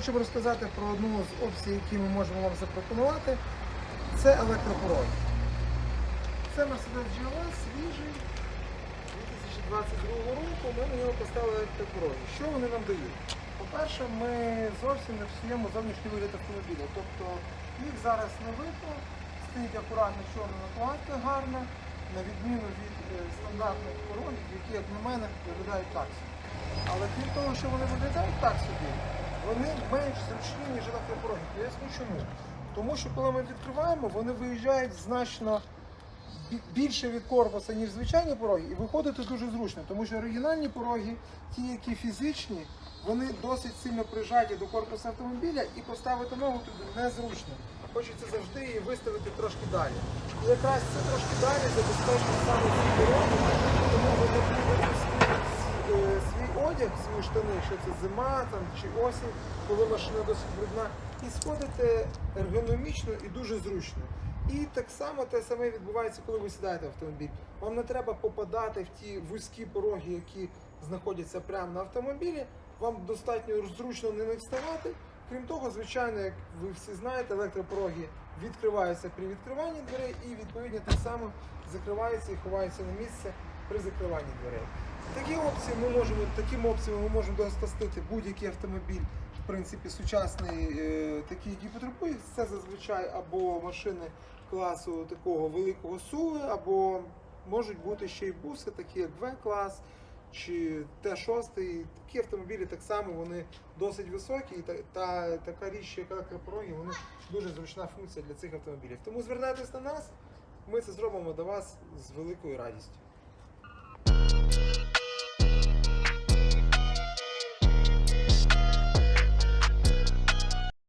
хочемо розказати про одну з опцій, які ми можемо вам запропонувати. Це електропровод. Це Mercedes GLS свіжий 2022 року. Ми на нього поставили електропровод. Що вони нам дають? По-перше, ми зовсім не псуємо зовнішній вигляд автомобіля. Тобто їх зараз не видно, стоїть акуратно чорна накладка гарна, на відміну від е, стандартних порогів, які, як на мене, виглядають так собі. Але крім того, що вони виглядають так собі, вони менш зручні, ніж електропороги. Поясню чому. Тому що коли ми відкриваємо, вони виїжджають значно більше від корпуса, ніж звичайні пороги, і виходити дуже зручно, тому що оригінальні пороги, ті, які фізичні, вони досить сильно прижаті до корпусу автомобіля і поставити ногу туди незручно. Хочеться завжди її виставити трошки далі. І якраз це трошки далі забезпечує саме ці пороги, тому ви не будете свій, е, свій одяг, свої штани, що це зима там, чи осінь, коли машина досить брудна, і сходите ергономічно і дуже зручно. І так само те саме відбувається, коли ви сідаєте в автомобіль. Вам не треба попадати в ті вузькі пороги, які знаходяться прямо на автомобілі. Вам достатньо зручно них вставати. Крім того, звичайно, як ви всі знаєте, електропороги відкриваються при відкриванні дверей і відповідно так само закриваються і ховаються на місце при закриванні дверей. Такі опції ми можемо, таким опціями ми можемо достатити будь-який автомобіль, в принципі, сучасний, е, такий, який потребує. Це зазвичай або машини класу такого великого суви, або можуть бути ще й буси, такі як В-клас чи Т6. Такі автомобілі так само вони досить високі, і та, та така річ, як електропороги, вони дуже зручна функція для цих автомобілів. Тому звертайтесь на нас, ми це зробимо до вас з великою радістю.